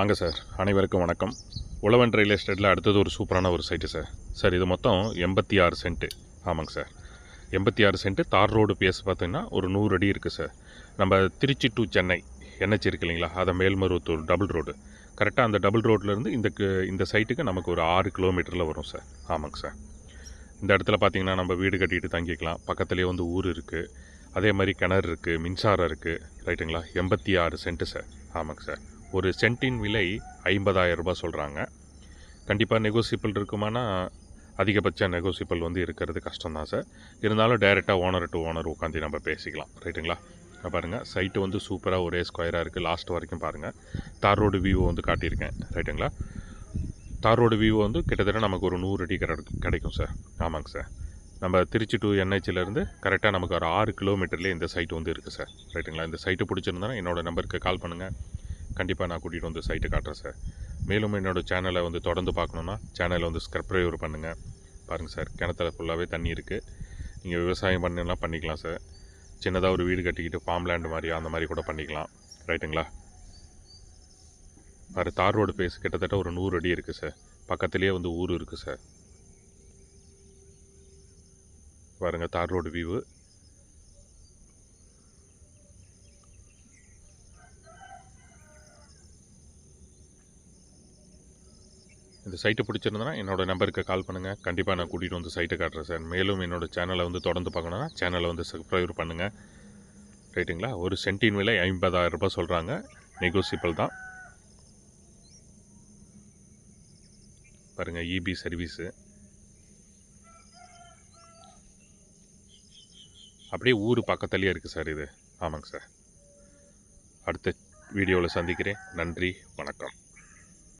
வாங்க சார் அனைவருக்கும் வணக்கம். உழவன் ரயில் எஸ்டேட்டில் அடுத்தது ஒரு சூப்பரான ஒரு சைட்டு சார். சார் இது மொத்தம் எண்பத்தி ஆறு சென்ட்டு ஆமாங்க சார். எண்பத்தி ஆறு சென்ட்டு தார் ரோடு பேஸ் பார்த்தீங்கன்னா ஒரு நூறு அடி இருக்குது சார். நம்ம திருச்சி டு சென்னை என்ஹெச் இருக்கு இல்லைங்களா? அதை மேல்மருவத்தூர் டபுள் ரோடு கரெக்டாக அந்த டபுள் ரோட்லேருந்து இந்த இந்த சைட்டுக்கு நமக்கு ஒரு ஆறு கிலோமீட்டரில் வரும் சார். ஆமாங்க சார். இந்த இடத்துல பார்த்தீங்கன்னா நம்ம வீடு கட்டிட்டு தங்கிக்கலாம். பக்கத்துலேயே வந்து ஊர் இருக்குது அதே மாதிரி கிணறு இருக்குது மின்சாரம் இருக்குது ரைட்டுங்களா எண்பத்தி ஆறு சென்ட்டு சார். ஆமாங்க சார். ஒரு சென்ட்டின் விலை ஐம்பதாயிரம் ரூபாய் சொல்கிறாங்க கண்டிப்பாக நெகோசியபிள் இருக்குமானா அதிகபட்ச நெகோசியபிள் வந்து இருக்கிறது கஷ்டம் தான் சார். இருந்தாலும் டைரெக்டாக ஓனர் டு ஓனர் உட்காந்து நம்ம பேசிக்கலாம். ரைட்டுங்களா? பாருங்கள் சைட்டு வந்து சூப்பராக ஒரே ஸ்கொயராக இருக்குது லாஸ்ட் வரைக்கும் பாருங்கள் தார் ரோடு வியூ வந்து காட்டியிருக்கேன். ரைட்டுங்களா? தார் ரோடு வியூ வந்து கிட்டத்தட்ட நமக்கு ஒரு நூறு அடி கிடைக்கும் சார். ஆமாங்க சார். நம்ம திருச்சி டு என்ஹெச்சிலேருந்து கரெக்டாக நமக்கு ஒரு ஆறு கிலோமீட்டர்லேயே இந்த சைட்டு வந்து இருக்குது சார். ரைட்டுங்களா? இந்த சைட்டு பிடிச்சிருந்தா என்னோடய நம்பருக்கு கால் பண்ணுங்கள் கண்டிப்பாக நான் கூட்டிகிட்டு வந்து சைட்டை காட்டுறேன் சார் மேலும் என்னோடய சேனலை வந்து தொடர்ந்து பார்க்கணுன்னா சேனலை வந்து சப்ஸ்கிரைபர் பண்ணுங்கள் பாருங்கள் சார் கிணத்துல ஃபுல்லாகவே தண்ணி இருக்குது நீங்கள் விவசாயம் பண்ணலாம் பண்ணிக்கலாம் சார் சின்னதாக ஒரு வீடு கட்டிக்கிட்டு ஃபார்ம் லேண்ட் மாதிரி அந்த மாதிரி கூட பண்ணிக்கலாம். ரைட்டுங்களா வேறு தார் ரோடு பேஸ் கிட்டத்தட்ட ஒரு நூறு அடி இருக்குது சார் பக்கத்துலேயே வந்து ஊர் இருக்குது சார் பாருங்கள் தார் ரோடு வியூவு இந்த சைட்டை பிடிச்சிருந்தனா என்னோட நம்பருக்கு கால் பண்ணுங்கள் கண்டிப்பாக நான் கூட்டிகிட்டு வந்து சைட்டை காட்டுறேன் சார் மேலும் என்னோட சேனலை வந்து தொடர்ந்து பார்க்கணுன்னா சேனலை வந்து சப்ஸ்கிரைப் பண்ணுங்கள் ரைட்டுங்களா ஒரு சென்டின் விலை ஐம்பதாயிரம் ரூபாய் சொல்கிறாங்க நெகோசியபிள் தான். பாருங்கள் இபி சர்வீஸு அப்படியே ஊர் பக்கத்துலேயே இருக்குது சார் இது. ஆமாங்க சார் அடுத்த வீடியோவில் சந்திக்கிறேன். நன்றி வணக்கம்.